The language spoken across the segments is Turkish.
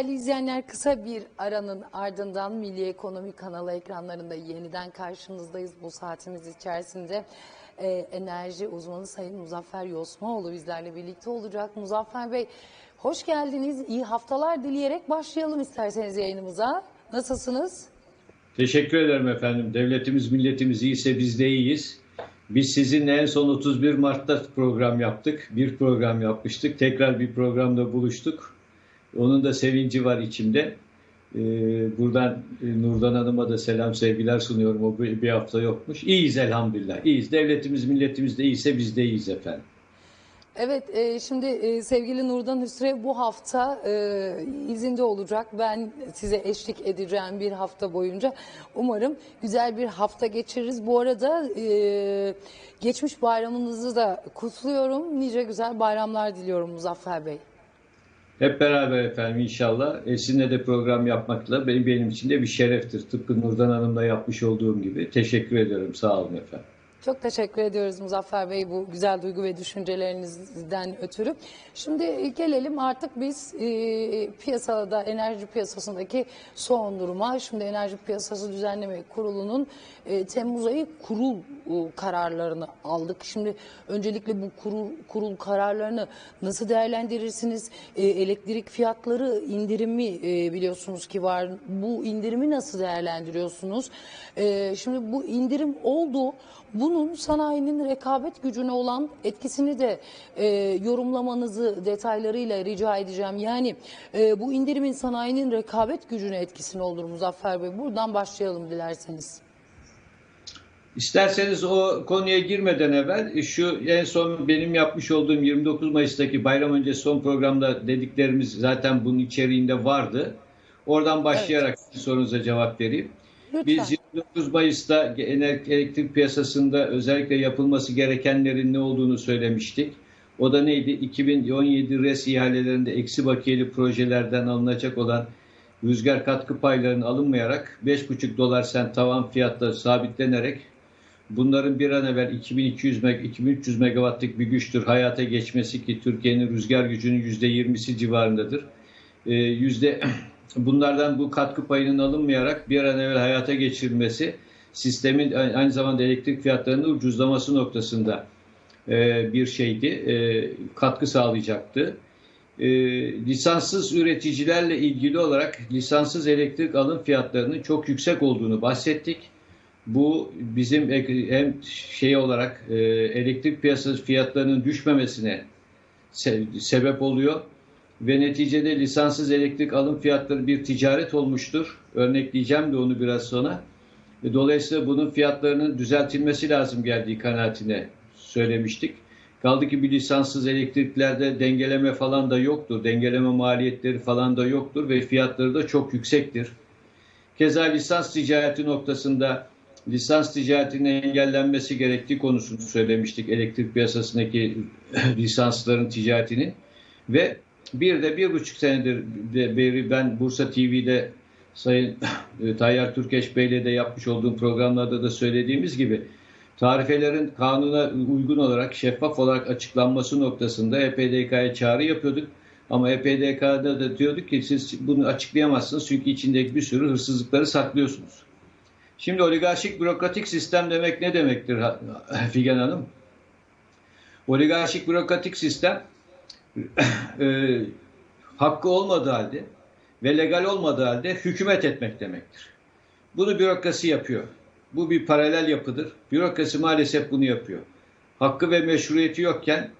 Değerli izleyenler kısa bir aranın ardından Milli Ekonomi kanalı ekranlarında yeniden karşınızdayız. Bu saatimiz içerisinde e, enerji uzmanı Sayın Muzaffer Yosmaoğlu bizlerle birlikte olacak. Muzaffer Bey hoş geldiniz. İyi haftalar dileyerek başlayalım isterseniz yayınımıza. Nasılsınız? Teşekkür ederim efendim. Devletimiz, milletimiz iyiyse biz de iyiyiz. Biz sizinle en son 31 Mart'ta program yaptık. Bir program yapmıştık. Tekrar bir programda buluştuk. Onun da sevinci var içimde. Ee, buradan e, Nurdan Hanım'a da selam sevgiler sunuyorum. O bir hafta yokmuş. İyiyiz elhamdülillah. İyiyiz. Devletimiz, milletimiz de iyiyse biz de iyiyiz efendim. Evet, e, şimdi e, sevgili Nurdan Hüsrev bu hafta izinde olacak. Ben size eşlik edeceğim bir hafta boyunca. Umarım güzel bir hafta geçiririz. Bu arada geçmiş bayramınızı da kutluyorum. Nice güzel bayramlar diliyorum Muzaffer Bey. Hep beraber efendim inşallah. E, sizinle de program yapmakla benim, benim için de bir şereftir. Tıpkı Nurdan Hanım'la yapmış olduğum gibi. Teşekkür ediyorum. Sağ olun efendim. Çok teşekkür ediyoruz Muzaffer Bey bu güzel duygu ve düşüncelerinizden ötürü. Şimdi gelelim artık biz e, piyasada, enerji piyasasındaki son duruma. Şimdi Enerji Piyasası Düzenleme Kurulu'nun e, Temmuz ayı kurul kararlarını aldık. Şimdi öncelikle bu kurul, kurul kararlarını nasıl değerlendirirsiniz? E, elektrik fiyatları indirimi e, biliyorsunuz ki var. Bu indirimi nasıl değerlendiriyorsunuz? E, şimdi bu indirim oldu. Bunun sanayinin rekabet gücüne olan etkisini de e, yorumlamanızı detaylarıyla rica edeceğim. Yani e, bu indirimin sanayinin rekabet gücüne etkisini olur Muzaffer Bey. Buradan başlayalım dilerseniz. İsterseniz o konuya girmeden evvel e, şu en son benim yapmış olduğum 29 Mayıs'taki bayram öncesi son programda dediklerimiz zaten bunun içeriğinde vardı. Oradan başlayarak sorunuza cevap vereyim. Lütfen. Biz 29 Mayıs'ta elektrik piyasasında özellikle yapılması gerekenlerin ne olduğunu söylemiştik. O da neydi? 2017 res ihalelerinde eksi bakiyeli projelerden alınacak olan rüzgar katkı paylarının alınmayarak 5,5 dolar sen tavan fiyatla sabitlenerek bunların bir an evvel 2200 meg 2300 megawattlık bir güçtür hayata geçmesi ki Türkiye'nin rüzgar gücünün %20'si civarındadır. Ee, yüzde bunlardan bu katkı payının alınmayarak bir an evvel hayata geçirilmesi sistemin aynı zamanda elektrik fiyatlarının ucuzlaması noktasında e, bir şeydi, e, katkı sağlayacaktı. E, lisanssız üreticilerle ilgili olarak lisanssız elektrik alım fiyatlarının çok yüksek olduğunu bahsettik. Bu bizim hem şey olarak e, elektrik piyasası fiyatlarının düşmemesine se- sebep oluyor ve neticede lisanssız elektrik alım fiyatları bir ticaret olmuştur. Örnekleyeceğim de onu biraz sonra. E, Dolayısıyla bunun fiyatlarının düzeltilmesi lazım geldiği kanaatine söylemiştik. Kaldı ki bir lisanssız elektriklerde dengeleme falan da yoktur. Dengeleme maliyetleri falan da yoktur ve fiyatları da çok yüksektir. Keza lisans ticareti noktasında lisans ticaretinin engellenmesi gerektiği konusunu söylemiştik. Elektrik piyasasındaki lisansların ticaretinin ve bir de bir buçuk senedir beri ben Bursa TV'de Sayın Tayyar Türkeş Bey'le de yapmış olduğum programlarda da söylediğimiz gibi tarifelerin kanuna uygun olarak şeffaf olarak açıklanması noktasında EPDK'ya çağrı yapıyorduk. Ama EPDK'da da diyorduk ki siz bunu açıklayamazsınız çünkü içindeki bir sürü hırsızlıkları saklıyorsunuz. Şimdi oligarşik bürokratik sistem demek ne demektir Figen Hanım? Oligarşik bürokratik sistem e, hakkı olmadığı halde ve legal olmadığı halde hükümet etmek demektir. Bunu bürokrasi yapıyor. Bu bir paralel yapıdır. Bürokrasi maalesef bunu yapıyor. Hakkı ve meşruiyeti yokken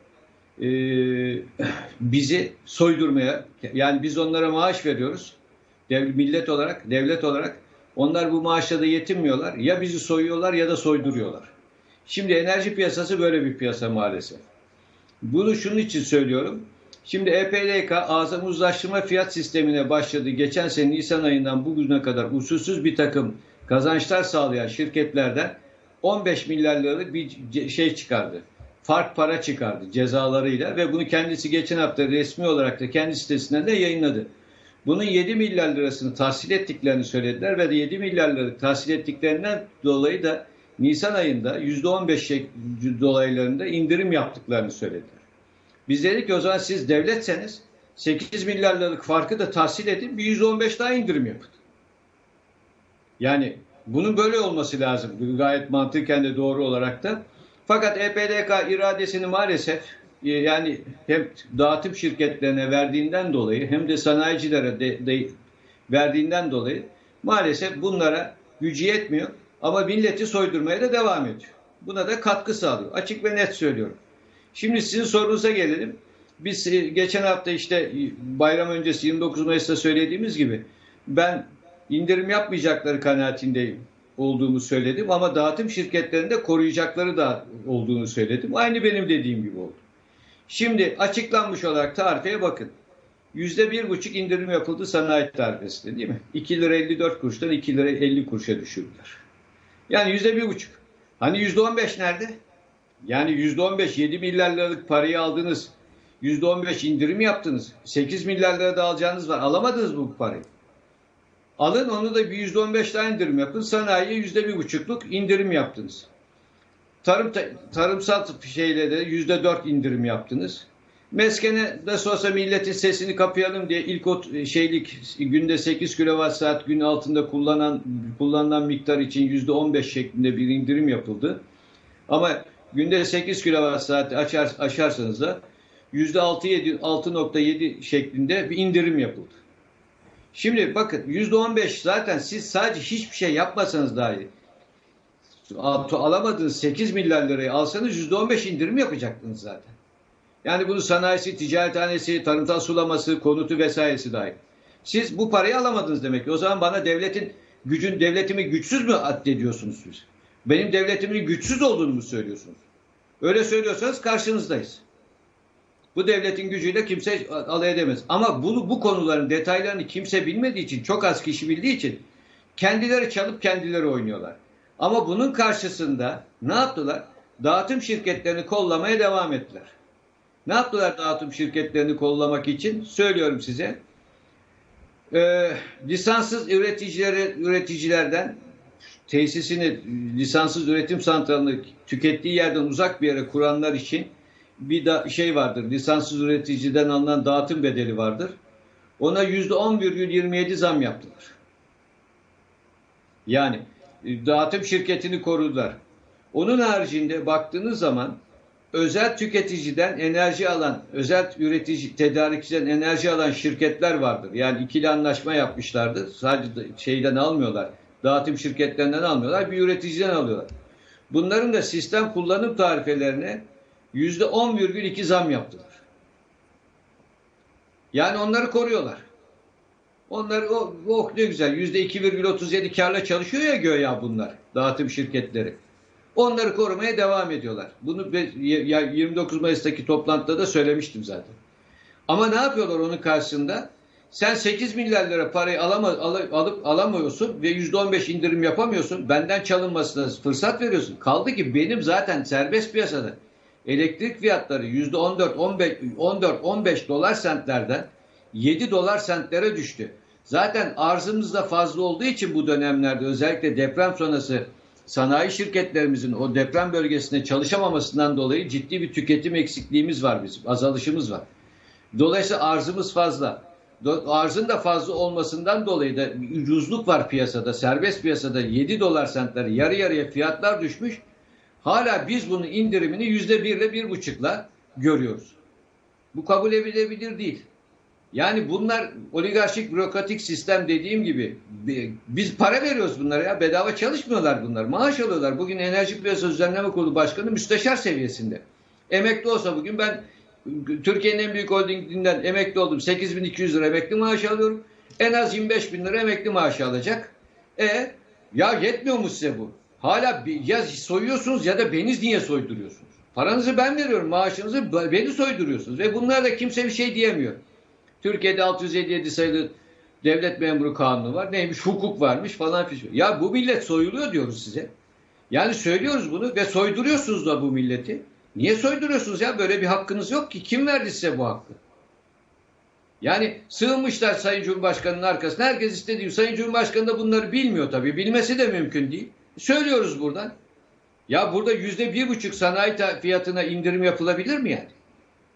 e, bizi soydurmaya, yani biz onlara maaş veriyoruz. Dev, millet olarak, devlet olarak onlar bu maaşla da yetinmiyorlar. Ya bizi soyuyorlar ya da soyduruyorlar. Şimdi enerji piyasası böyle bir piyasa maalesef. Bunu şunun için söylüyorum. Şimdi EPDK azam uzlaştırma fiyat sistemine başladı. Geçen sene Nisan ayından bugüne kadar usulsüz bir takım kazançlar sağlayan şirketlerden 15 milyar liralık bir şey çıkardı. Fark para çıkardı cezalarıyla ve bunu kendisi geçen hafta resmi olarak da kendi sitesinden de yayınladı. Bunun 7 milyar lirasını tahsil ettiklerini söylediler ve de 7 milyar liralık tahsil ettiklerinden dolayı da Nisan ayında %15 dolaylarında indirim yaptıklarını söylediler. Biz dedik ki o zaman siz devletseniz 8 milyar liralık farkı da tahsil edin bir 115 daha indirim yapın. Yani bunun böyle olması lazım. Gayet mantıken de doğru olarak da. Fakat EPDK iradesini maalesef yani hem dağıtım şirketlerine verdiğinden dolayı hem de sanayicilere de, de verdiğinden dolayı maalesef bunlara gücü yetmiyor ama milleti soydurmaya da devam ediyor. Buna da katkı sağlıyor. Açık ve net söylüyorum. Şimdi sizin sorunuza gelelim. Biz e, geçen hafta işte e, bayram öncesi 29 Mayıs'ta söylediğimiz gibi ben indirim yapmayacakları kanaatindeyim olduğumu söyledim ama dağıtım şirketlerinde koruyacakları da olduğunu söyledim. Aynı benim dediğim gibi oldu. Şimdi açıklanmış olarak tarifeye bakın. Yüzde bir buçuk indirim yapıldı sanayi tarifesinde değil mi? 2 lira 54 kuruştan 2 lira 50 kuruşa düşürdüler. Yani yüzde bir buçuk. Hani yüzde on beş nerede? Yani yüzde on beş 7 milyar liralık parayı aldınız. Yüzde on beş indirim yaptınız. 8 milyar lira da alacağınız var. Alamadınız bu parayı. Alın onu da bir yüzde on beş daha indirim yapın. Sanayiye yüzde bir buçukluk indirim yaptınız. Tarım tarımsal şeyle de yüzde dört indirim yaptınız. Meskene nasıl olsa milletin sesini kapayalım diye ilk o şeylik günde 8 kilowatt saat gün altında kullanan kullanılan miktar için yüzde 15 şeklinde bir indirim yapıldı. Ama günde 8 kilowatt saat açar, aşarsanız da yüzde 6.7 şeklinde bir indirim yapıldı. Şimdi bakın yüzde 15 zaten siz sadece hiçbir şey yapmasanız dahi alamadığınız 8 milyar lirayı alsanız yüzde 15 indirim yapacaktınız zaten. Yani bunu sanayisi, ticarethanesi, tarımsal sulaması, konutu vesairesi dahil. Siz bu parayı alamadınız demek ki. O zaman bana devletin gücün, devletimi güçsüz mü addediyorsunuz siz? Benim devletimin güçsüz olduğunu mu söylüyorsunuz? Öyle söylüyorsanız karşınızdayız. Bu devletin gücüyle kimse alay edemez. Ama bunu bu konuların detaylarını kimse bilmediği için, çok az kişi bildiği için kendileri çalıp kendileri oynuyorlar. Ama bunun karşısında ne yaptılar? Dağıtım şirketlerini kollamaya devam ettiler. Ne yaptılar dağıtım şirketlerini kollamak için? Söylüyorum size. Ee, lisanssız üreticileri, üreticilerden tesisini, lisanssız üretim santralını tükettiği yerden uzak bir yere kuranlar için bir da şey vardır. Lisanssız üreticiden alınan dağıtım bedeli vardır. Ona yüzde 10,27 zam yaptılar. Yani dağıtım şirketini korudular. Onun haricinde baktığınız zaman özel tüketiciden enerji alan, özel üretici, tedarikçiden enerji alan şirketler vardır. Yani ikili anlaşma yapmışlardır. Sadece şeyden almıyorlar. Dağıtım şirketlerinden almıyorlar. Bir üreticiden alıyorlar. Bunların da sistem kullanım tarifelerine yüzde 10,2 zam yaptılar. Yani onları koruyorlar. Onlar o, oh ne güzel yüzde 2,37 karla çalışıyor ya göya bunlar dağıtım şirketleri. Onları korumaya devam ediyorlar. Bunu 29 Mayıs'taki toplantıda da söylemiştim zaten. Ama ne yapıyorlar onun karşısında? Sen 8 milyar lira parayı alama, al, alıp alamıyorsun ve %15 indirim yapamıyorsun. Benden çalınmasına fırsat veriyorsun. Kaldı ki benim zaten serbest piyasada elektrik fiyatları %14, 15, 14, 15 dolar sentlerden 7 dolar sentlere düştü. Zaten arzımız da fazla olduğu için bu dönemlerde özellikle deprem sonrası sanayi şirketlerimizin o deprem bölgesinde çalışamamasından dolayı ciddi bir tüketim eksikliğimiz var bizim. Azalışımız var. Dolayısıyla arzımız fazla. Arzın da fazla olmasından dolayı da ucuzluk var piyasada. Serbest piyasada 7 dolar sentleri yarı yarıya fiyatlar düşmüş. Hala biz bunun indirimini yüzde bir ile bir buçukla görüyoruz. Bu kabul edilebilir değil. Yani bunlar oligarşik bürokratik sistem dediğim gibi biz para veriyoruz bunlara ya bedava çalışmıyorlar bunlar. Maaş alıyorlar. Bugün Enerji Piyasası Düzenleme Kurulu Başkanı müsteşar seviyesinde. Emekli olsa bugün ben Türkiye'nin en büyük holdinginden emekli oldum. 8200 lira emekli maaşı alıyorum. En az 25 bin lira emekli maaşı alacak. E ya yetmiyor mu size bu? Hala ya soyuyorsunuz ya da beni niye soyduruyorsunuz? Paranızı ben veriyorum, maaşınızı beni soyduruyorsunuz ve bunlar da kimse bir şey diyemiyor. Türkiye'de 657 sayılı devlet memuru kanunu var. Neymiş? Hukuk varmış falan filan. Ya bu millet soyuluyor diyoruz size. Yani söylüyoruz bunu ve soyduruyorsunuz da bu milleti. Niye soyduruyorsunuz ya? Böyle bir hakkınız yok ki. Kim verdi size bu hakkı? Yani sığınmışlar Sayın Cumhurbaşkanı'nın arkasına. Herkes istediği. Sayın Cumhurbaşkanı da bunları bilmiyor tabii. Bilmesi de mümkün değil. Söylüyoruz buradan. Ya burada yüzde bir buçuk sanayi fiyatına indirim yapılabilir mi yani?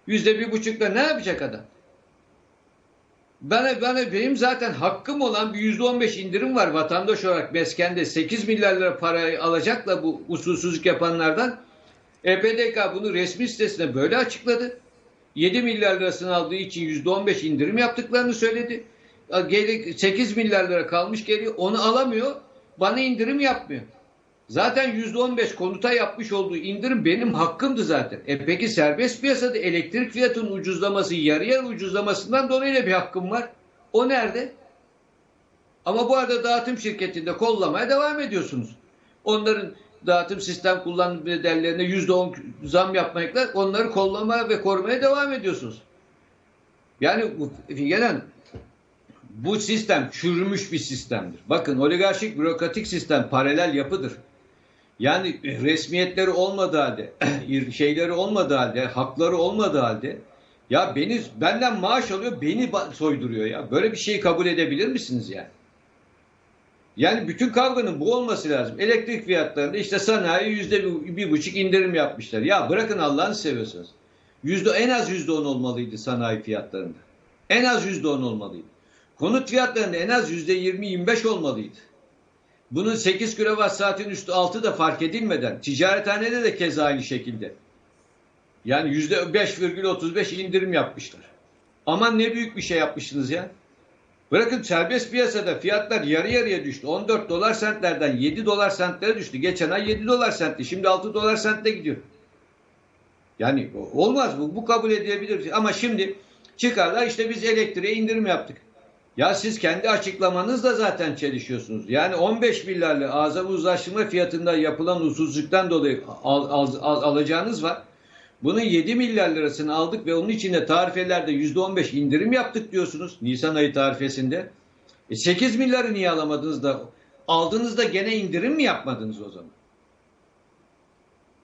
Yüzde bir buçukla ne yapacak adam? Bana, bana benim zaten hakkım olan bir yüzde on beş indirim var vatandaş olarak meskende 8 milyar lira parayı alacakla bu usulsüzlük yapanlardan EPDK bunu resmi sitesine böyle açıkladı. 7 milyar lirasını aldığı için yüzde on beş indirim yaptıklarını söyledi. 8 milyar lira kalmış geliyor onu alamıyor bana indirim yapmıyor. Zaten yüzde on beş konuta yapmış olduğu indirim benim hakkımdı zaten. E peki serbest piyasada elektrik fiyatının ucuzlaması, yarı yarı ucuzlamasından dolayı bir hakkım var. O nerede? Ama bu arada dağıtım şirketinde kollamaya devam ediyorsunuz. Onların dağıtım sistem kullanım bedellerine yüzde on zam yapmakla onları kollamaya ve korumaya devam ediyorsunuz. Yani gelen bu sistem çürümüş bir sistemdir. Bakın oligarşik bürokratik sistem paralel yapıdır. Yani resmiyetleri olmadığı halde, şeyleri olmadığı halde, hakları olmadığı halde ya beni benden maaş alıyor, beni soyduruyor ya. Böyle bir şeyi kabul edebilir misiniz yani? Yani bütün kavganın bu olması lazım. Elektrik fiyatlarında işte sanayi yüzde bir buçuk indirim yapmışlar. Ya bırakın Allah'ını seviyorsanız. Yüzde en az yüzde on olmalıydı sanayi fiyatlarında. En az yüzde on olmalıydı. Konut fiyatlarında en az yüzde yirmi yirmi beş olmalıydı. Bunun 8 kilowatt saatin üstü altı da fark edilmeden ticarethanede de keza aynı şekilde. Yani yüzde 5,35 indirim yapmışlar. Aman ne büyük bir şey yapmışsınız ya. Bırakın serbest piyasada fiyatlar yarı yarıya düştü. 14 dolar sentlerden 7 dolar sentlere düştü. Geçen ay 7 dolar sentti. Şimdi 6 dolar sentle gidiyor. Yani olmaz bu. Bu kabul edilebilir. Ama şimdi çıkarlar işte biz elektriğe indirim yaptık. Ya siz kendi açıklamanızla zaten çelişiyorsunuz. Yani 15 milyarlı azami uzlaştırma fiyatında yapılan usulsüzlükten dolayı al, al, al, alacağınız var. Bunun 7 milyar lirasını aldık ve onun içinde tarifelerde %15 indirim yaptık diyorsunuz Nisan ayı tarifesinde. E 8 milyarı niye alamadınız da aldığınızda gene indirim mi yapmadınız o zaman?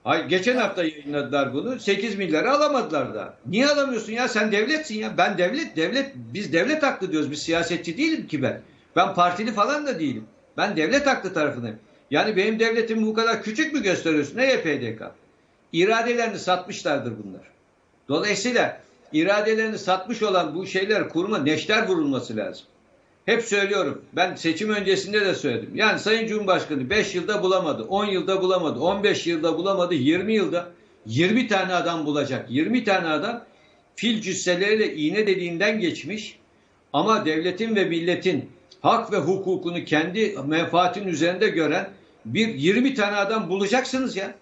Hayır, geçen hafta yayınladılar bunu. 8 milyarı alamadılar da. Niye alamıyorsun ya? Sen devletsin ya. Ben devlet, devlet, biz devlet haklı diyoruz. Biz siyasetçi değilim ki ben. Ben partili falan da değilim. Ben devlet haklı tarafındayım. Yani benim devletimi bu kadar küçük mü gösteriyorsun? Ne YPDK? İradelerini satmışlardır bunlar. Dolayısıyla iradelerini satmış olan bu şeyler kuruma neşter vurulması lazım. Hep söylüyorum. Ben seçim öncesinde de söyledim. Yani Sayın Cumhurbaşkanı 5 yılda bulamadı, 10 yılda bulamadı, 15 yılda bulamadı, 20 yılda 20 tane adam bulacak. 20 tane adam fil cüsseleriyle iğne deliğinden geçmiş ama devletin ve milletin hak ve hukukunu kendi menfaatin üzerinde gören bir 20 tane adam bulacaksınız ya.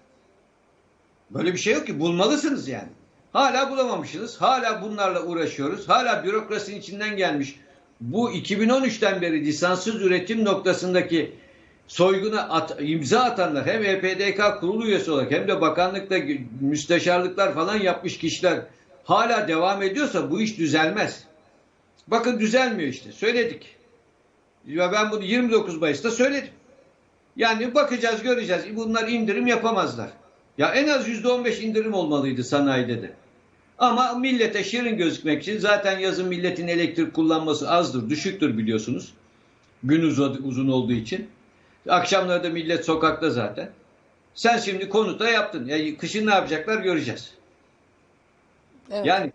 Böyle bir şey yok ki bulmalısınız yani. Hala bulamamışsınız. Hala bunlarla uğraşıyoruz. Hala bürokrasinin içinden gelmiş bu 2013'ten beri lisanssız üretim noktasındaki soyguna at, imza atanlar hem EPDK kurulu üyesi olarak hem de bakanlıkta müsteşarlıklar falan yapmış kişiler hala devam ediyorsa bu iş düzelmez. Bakın düzelmiyor işte. Söyledik. Ya ben bunu 29 Mayıs'ta söyledim. Yani bakacağız göreceğiz. Bunlar indirim yapamazlar. Ya en az %15 indirim olmalıydı sanayide de. Ama millete şirin gözükmek için zaten yazın milletin elektrik kullanması azdır, düşüktür biliyorsunuz. Gün uzun olduğu için. Akşamları da millet sokakta zaten. Sen şimdi konuta yaptın. Ya kışın ne yapacaklar göreceğiz. Evet. Yani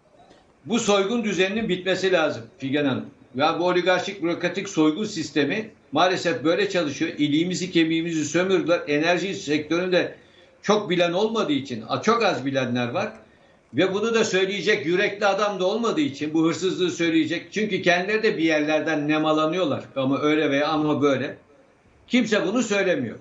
bu soygun düzeninin bitmesi lazım Figen Hanım. Ya bu oligarşik bürokratik soygun sistemi maalesef böyle çalışıyor. İliğimizi kemiğimizi sömürdüler. Enerji sektöründe çok bilen olmadığı için çok az bilenler var. Ve bunu da söyleyecek yürekli adam da olmadığı için bu hırsızlığı söyleyecek. Çünkü kendileri de bir yerlerden nemalanıyorlar. Ama öyle veya ama böyle. Kimse bunu söylemiyor.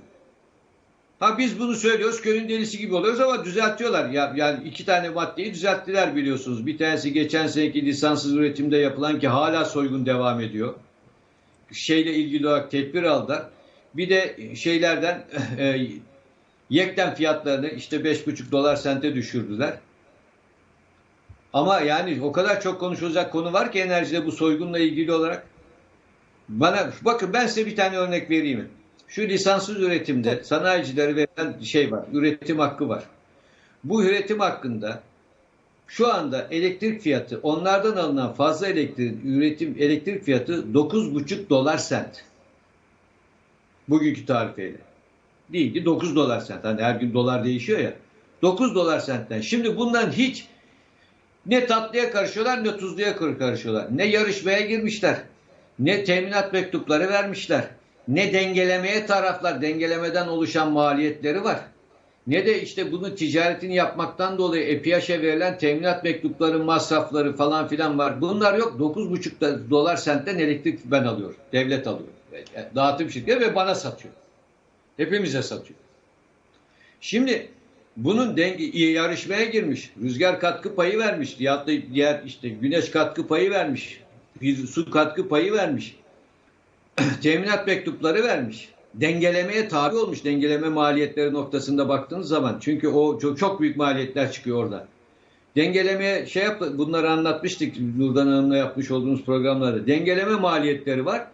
Ha biz bunu söylüyoruz köyün delisi gibi oluyoruz ama düzeltiyorlar. Ya, yani iki tane maddeyi düzelttiler biliyorsunuz. Bir tanesi geçen seneki lisanssız üretimde yapılan ki hala soygun devam ediyor. Şeyle ilgili olarak tedbir aldılar. Bir de şeylerden e, yekten fiyatlarını işte 5,5 dolar sente düşürdüler. Ama yani o kadar çok konuşulacak konu var ki enerjide bu soygunla ilgili olarak. Bana bakın ben size bir tane örnek vereyim. Şu lisanssız üretimde sanayicilere verilen şey var. Üretim hakkı var. Bu üretim hakkında şu anda elektrik fiyatı onlardan alınan fazla elektrik üretim elektrik fiyatı 9,5 dolar sent. Bugünkü tarifeyle. Değildi 9 dolar sent. Hani her gün dolar değişiyor ya. 9 dolar sentten. Şimdi bundan hiç Ne tatlıya karışıyorlar ne tuzluya kar- karışıyorlar. Ne yarışmaya girmişler. Ne teminat mektupları vermişler. Ne dengelemeye taraflar. Dengelemeden oluşan maliyetleri var. Ne de işte bunun ticaretini yapmaktan dolayı EPİAŞ'a verilen teminat mektupları, masrafları falan filan var. Bunlar yok. 9,5 da- dolar sentten elektrik ben alıyorum. Devlet alıyor. E, Dağıtım şirketi ve bana satıyor. Hepimize satıyor. Şimdi bunun denge, yarışmaya girmiş. Rüzgar katkı payı vermiş. Ya da diğer işte güneş katkı payı vermiş. Su katkı payı vermiş. Teminat mektupları vermiş. Dengelemeye tabi olmuş. Dengeleme maliyetleri noktasında baktığınız zaman. Çünkü o çok, çok büyük maliyetler çıkıyor orada. Dengelemeye şey yap, bunları anlatmıştık Nurdan Hanım'la yapmış olduğumuz programlarda. Dengeleme maliyetleri var.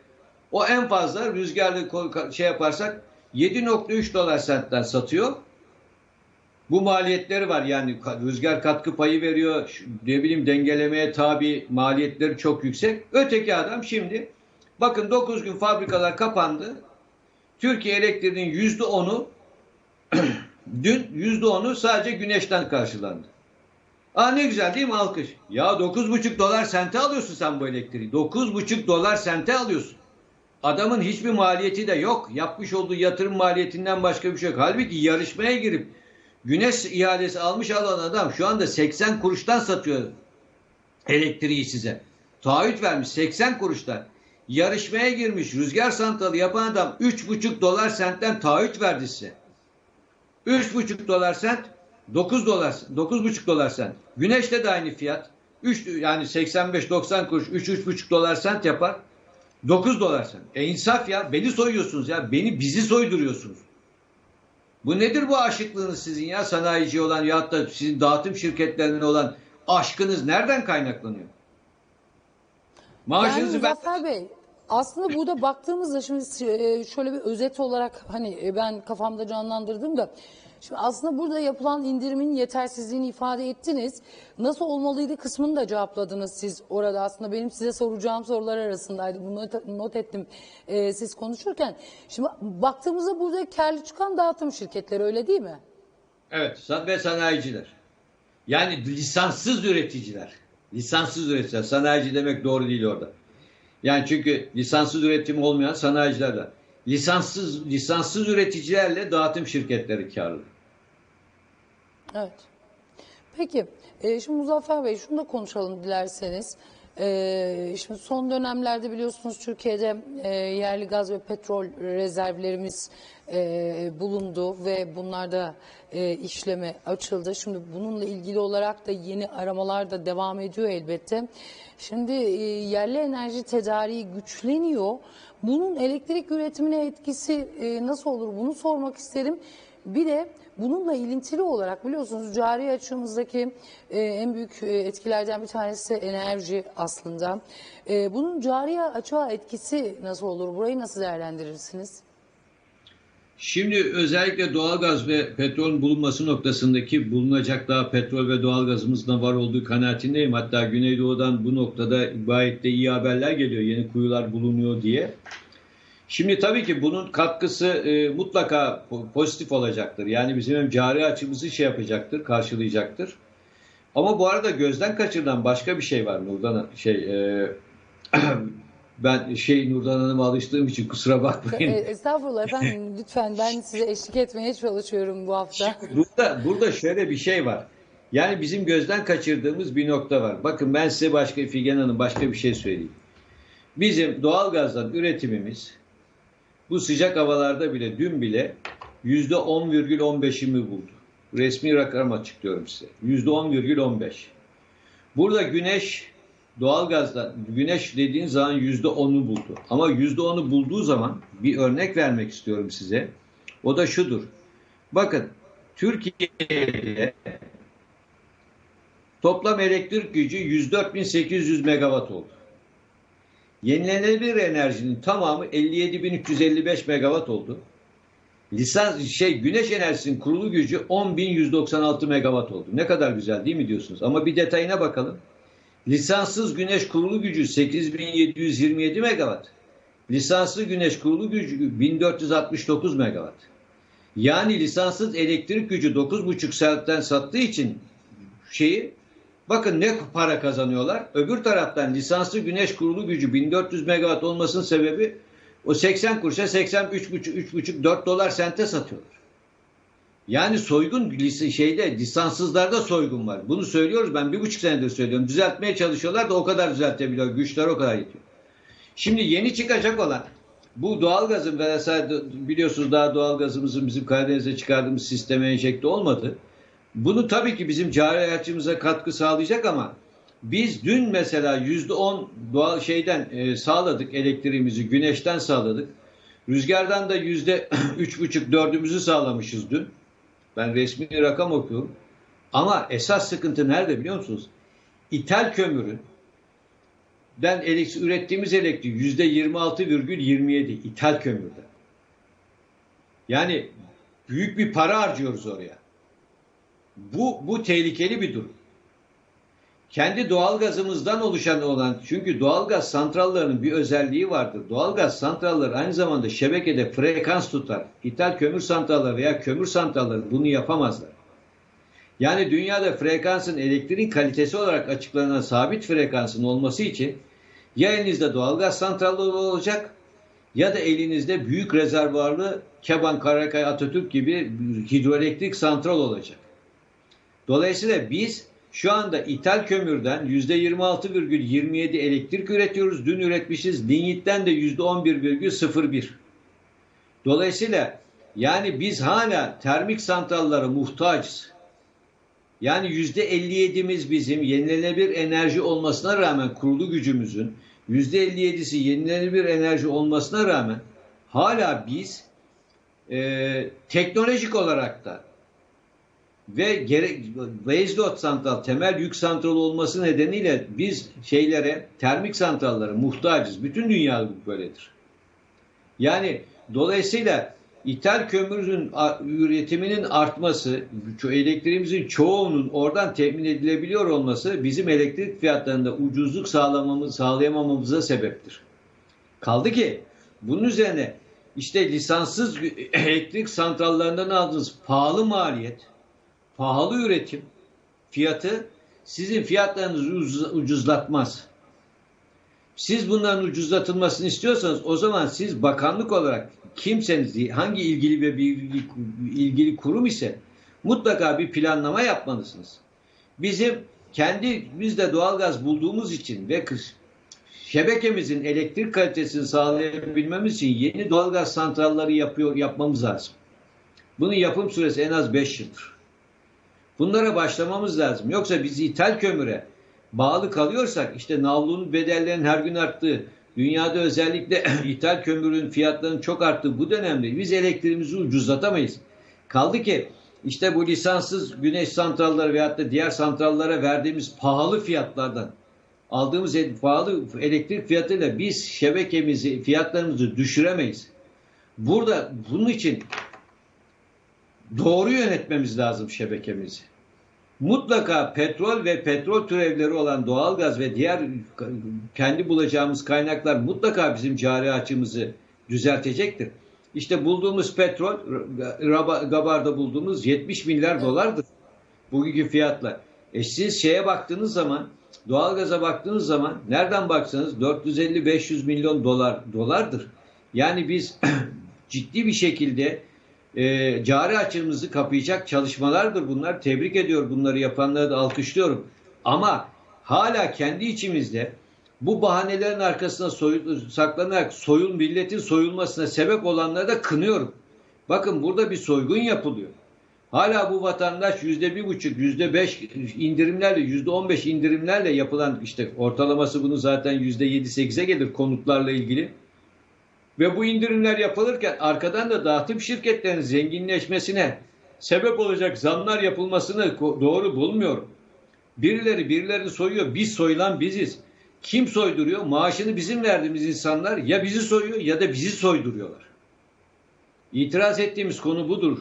O en fazla rüzgarlı şey yaparsak 7.3 dolar sentten satıyor. Bu maliyetleri var yani rüzgar katkı payı veriyor. Ne bileyim dengelemeye tabi maliyetleri çok yüksek. Öteki adam şimdi bakın 9 gün fabrikalar kapandı. Türkiye elektriğinin %10'u dün %10'u sadece güneşten karşılandı. Aa ne güzel değil mi alkış? Ya 9,5 dolar sente alıyorsun sen bu elektriği. 9,5 dolar sente alıyorsun. Adamın hiçbir maliyeti de yok. Yapmış olduğu yatırım maliyetinden başka bir şey yok. Halbuki yarışmaya girip güneş ihalesi almış alan adam şu anda 80 kuruştan satıyor elektriği size. Taahhüt vermiş 80 kuruştan. Yarışmaya girmiş rüzgar santralı yapan adam 3,5 dolar sentten taahhüt verdi size. 3,5 dolar sent 9 dolar 9,5 dolar sent. Güneşte de aynı fiyat. 3 yani 85-90 kuruş 3-3,5 dolar sent yapar. 9 dolar sent. E insaf ya. Beni soyuyorsunuz ya. Beni bizi soyduruyorsunuz. Bu nedir bu aşıklığınız sizin ya sanayici olan ya da sizin dağıtım şirketlerinin olan aşkınız nereden kaynaklanıyor? Yani Maaşınızı ben Muzaffer Bey aslında burada baktığımızda şimdi e, şöyle bir özet olarak hani e, ben kafamda canlandırdım da şimdi aslında burada yapılan indirimin yetersizliğini ifade ettiniz. Nasıl olmalıydı kısmını da cevapladınız siz orada aslında benim size soracağım sorular arasındaydı. Bunu not, not ettim e, siz konuşurken. Şimdi baktığımızda burada karlı çıkan dağıtım şirketleri öyle değil mi? Evet ve sanayiciler. Yani lisanssız üreticiler. Lisanssız üreticiler. Sanayici demek doğru değil orada. Yani çünkü lisanssız üretim olmayan sanayiciler de. Lisanssız, lisanssız üreticilerle dağıtım şirketleri karlı. Evet. Peki, e, şimdi Muzaffer Bey şunu da konuşalım dilerseniz. E, şimdi son dönemlerde biliyorsunuz Türkiye'de e, yerli gaz ve petrol rezervlerimiz e, bulundu ve bunlarda e, işleme açıldı. Şimdi bununla ilgili olarak da yeni aramalar da devam ediyor elbette. Şimdi e, yerli enerji tedariği güçleniyor. Bunun elektrik üretimine etkisi e, nasıl olur bunu sormak isterim. Bir de bununla ilintili olarak biliyorsunuz cari açığımızdaki e, en büyük e, etkilerden bir tanesi enerji aslında. E, bunun cari açığa etkisi nasıl olur? Burayı nasıl değerlendirirsiniz? Şimdi özellikle doğalgaz ve petrol bulunması noktasındaki bulunacak daha petrol ve doğalgazımızın var olduğu kanaatindeyim. Hatta Güneydoğu'dan bu noktada gayet de iyi haberler geliyor. Yeni kuyular bulunuyor diye. Şimdi tabii ki bunun katkısı e, mutlaka po- pozitif olacaktır. Yani bizim hem cari açımızı şey yapacaktır, karşılayacaktır. Ama bu arada gözden kaçırılan başka bir şey var Nurdan şey e, ben şey Nurdan Hanım'a alıştığım için kusura E, bakmayın. estağfurullah efendim lütfen ben size eşlik etmeye çalışıyorum bu hafta. Burada, burada şöyle bir şey var. Yani bizim gözden kaçırdığımız bir nokta var. Bakın ben size başka Figen Hanım başka bir şey söyleyeyim. Bizim doğalgazdan üretimimiz bu sıcak havalarda bile dün bile yüzde 10,15'imi buldu. Resmi rakam açıklıyorum size. Yüzde 10,15. Burada güneş doğalgazdan güneş dediğin zaman yüzde 10'u buldu. Ama yüzde 10'u bulduğu zaman bir örnek vermek istiyorum size. O da şudur. Bakın Türkiye'de toplam elektrik gücü 104.800 megawatt oldu. Yenilenebilir enerjinin tamamı 57.355 megawatt oldu. Lisans şey güneş enerjisinin kurulu gücü 10.196 megawatt oldu. Ne kadar güzel değil mi diyorsunuz? Ama bir detayına bakalım. Lisanssız güneş kurulu gücü 8727 megawatt. Lisanslı güneş kurulu gücü 1469 megawatt. Yani lisanssız elektrik gücü 9,5 saatten sattığı için şeyi Bakın ne para kazanıyorlar. Öbür taraftan lisanslı güneş kurulu gücü 1400 megawatt olmasının sebebi o 80 kuruşa 83,5 3,5 4 dolar sente satıyorlar. Yani soygun şeyde lisanssızlarda soygun var. Bunu söylüyoruz ben bir buçuk senedir söylüyorum. Düzeltmeye çalışıyorlar da o kadar düzeltebiliyor. Güçler o kadar yetiyor. Şimdi yeni çıkacak olan bu doğalgazın vesaire biliyorsunuz daha doğalgazımızın bizim Karadeniz'e çıkardığımız sisteme enjekte olmadı. Bunu tabii ki bizim cari hayatımıza katkı sağlayacak ama biz dün mesela yüzde on doğal şeyden e, sağladık elektriğimizi güneşten sağladık. Rüzgardan da yüzde üç buçuk dördümüzü sağlamışız dün. Ben resmi rakam okuyorum. Ama esas sıkıntı nerede biliyor musunuz? İthal kömürün den elektrik, ürettiğimiz elektrik yüzde 26,27 ithal kömürde. Yani büyük bir para harcıyoruz oraya. Bu, bu tehlikeli bir durum. Kendi doğalgazımızdan oluşan olan çünkü doğalgaz santrallarının bir özelliği vardır. Doğalgaz santralları aynı zamanda şebekede frekans tutar. İthal kömür santralları veya kömür santralları bunu yapamazlar. Yani dünyada frekansın elektriğin kalitesi olarak açıklanan sabit frekansın olması için ya elinizde doğalgaz santralları olacak ya da elinizde büyük rezervuarlı Keban, Karakay, Atatürk gibi hidroelektrik santral olacak. Dolayısıyla biz şu anda ithal kömürden %26,27 elektrik üretiyoruz. Dün üretmişiz. Linyitten de %11,01. Dolayısıyla yani biz hala termik santrallara muhtaçız. Yani %57'miz bizim yenilenebilir enerji olmasına rağmen kurulu gücümüzün %57'si yenilenebilir enerji olmasına rağmen hala biz e, teknolojik olarak da ve gerek baseload santral temel yük santral olması nedeniyle biz şeylere termik santrallara muhtacız. Bütün dünya böyledir. Yani dolayısıyla ithal kömürün üretiminin artması, elektriğimizin çoğunun oradan temin edilebiliyor olması bizim elektrik fiyatlarında ucuzluk sağlamamız, sağlayamamamıza sebeptir. Kaldı ki bunun üzerine işte lisanssız elektrik santrallarından aldığınız pahalı maliyet, pahalı üretim fiyatı sizin fiyatlarınızı ucuzlatmaz. Siz bunların ucuzlatılmasını istiyorsanız o zaman siz bakanlık olarak kimseniz hangi ilgili ve bir ilgili kurum ise mutlaka bir planlama yapmalısınız. Bizim kendi biz de doğalgaz bulduğumuz için ve şebekemizin elektrik kalitesini sağlayabilmemiz için yeni doğalgaz santralları yapıyor yapmamız lazım. Bunun yapım süresi en az 5 yıldır. Bunlara başlamamız lazım. Yoksa biz ithal kömüre bağlı kalıyorsak işte navlunun bedellerinin her gün arttığı, dünyada özellikle ithal kömürün fiyatlarının çok arttığı bu dönemde biz elektriğimizi ucuzlatamayız. Kaldı ki işte bu lisanssız güneş santralları veyahut da diğer santrallara verdiğimiz pahalı fiyatlardan aldığımız pahalı elektrik fiyatıyla biz şebekemizi, fiyatlarımızı düşüremeyiz. Burada bunun için doğru yönetmemiz lazım şebekemizi. Mutlaka petrol ve petrol türevleri olan doğalgaz ve diğer kendi bulacağımız kaynaklar mutlaka bizim cari açımızı düzeltecektir. İşte bulduğumuz petrol, Gabar'da bulduğumuz 70 milyar dolardır bugünkü fiyatla. E siz şeye baktığınız zaman, doğalgaza baktığınız zaman nereden baksanız 450-500 milyon dolar dolardır. Yani biz ciddi bir şekilde e, cari açığımızı kapayacak çalışmalardır bunlar. Tebrik ediyor bunları yapanları da alkışlıyorum. Ama hala kendi içimizde bu bahanelerin arkasına soyul, saklanarak soyul milletin soyulmasına sebep olanları da kınıyorum. Bakın burada bir soygun yapılıyor. Hala bu vatandaş yüzde bir buçuk, yüzde beş indirimlerle, yüzde on beş indirimlerle yapılan işte ortalaması bunu zaten yüzde yedi sekize gelir konutlarla ilgili. Ve bu indirimler yapılırken arkadan da dağıtım şirketlerinin zenginleşmesine sebep olacak zamlar yapılmasını doğru bulmuyorum. Birileri birilerini soyuyor. Biz soyulan biziz. Kim soyduruyor? Maaşını bizim verdiğimiz insanlar ya bizi soyuyor ya da bizi soyduruyorlar. İtiraz ettiğimiz konu budur.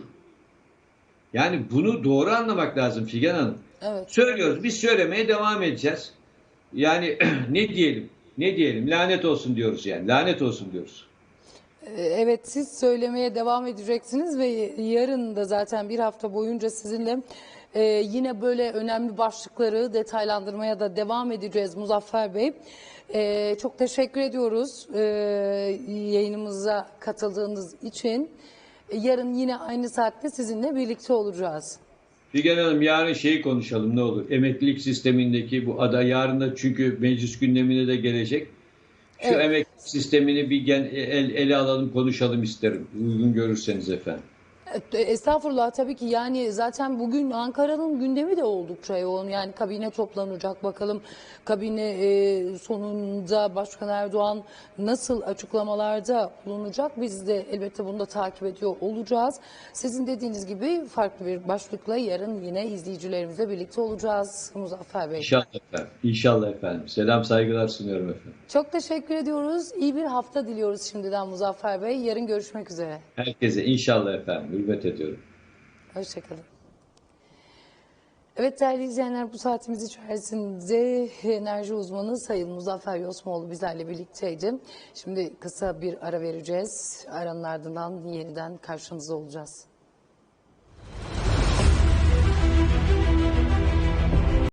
Yani bunu doğru anlamak lazım Figen Hanım. Evet. Söylüyoruz. Biz söylemeye devam edeceğiz. Yani ne diyelim? Ne diyelim? Lanet olsun diyoruz yani. Lanet olsun diyoruz. Ee, Evet siz söylemeye devam edeceksiniz ve yarın da zaten bir hafta boyunca sizinle Ee, yine böyle önemli başlıkları detaylandırmaya da devam edeceğiz Muzaffer Bey. Ee, çok teşekkür ediyoruz ee, yayınımıza katıldığınız için. Yarın yine aynı saatte sizinle birlikte olacağız. Figen Hanım yarın şeyi konuşalım ne olur. Emeklilik sistemindeki bu ada yarın da çünkü meclis gündemine de gelecek. Şu Evet. emeklilik sistemini bir gen, el, ele alalım konuşalım isterim. Uygun görürseniz efendim. E, Estağfurullah tabii ki yani zaten bugün Ankara'nın gündemi de oldukça yoğun. Yani kabine toplanacak bakalım kabine e, sonunda Başkan Erdoğan nasıl açıklamalarda bulunacak biz de elbette bunu da takip ediyor olacağız. Sizin dediğiniz gibi farklı bir başlıkla yarın yine izleyicilerimizle birlikte olacağız Muzaffer Bey. İnşallah efendim. İnşallah efendim. Selam saygılar sunuyorum efendim. Çok teşekkür ediyoruz. İyi bir hafta diliyoruz şimdiden Muzaffer Bey. Yarın görüşmek üzere. Herkese inşallah efendim. Hürmet ediyorum. Hoşçakalın. Evet değerli izleyenler bu saatimiz içerisinde enerji uzmanı Sayın Muzaffer Yosmoğlu bizlerle birlikteydi. Şimdi kısa bir ara vereceğiz. Aranın ardından yeniden karşınızda olacağız.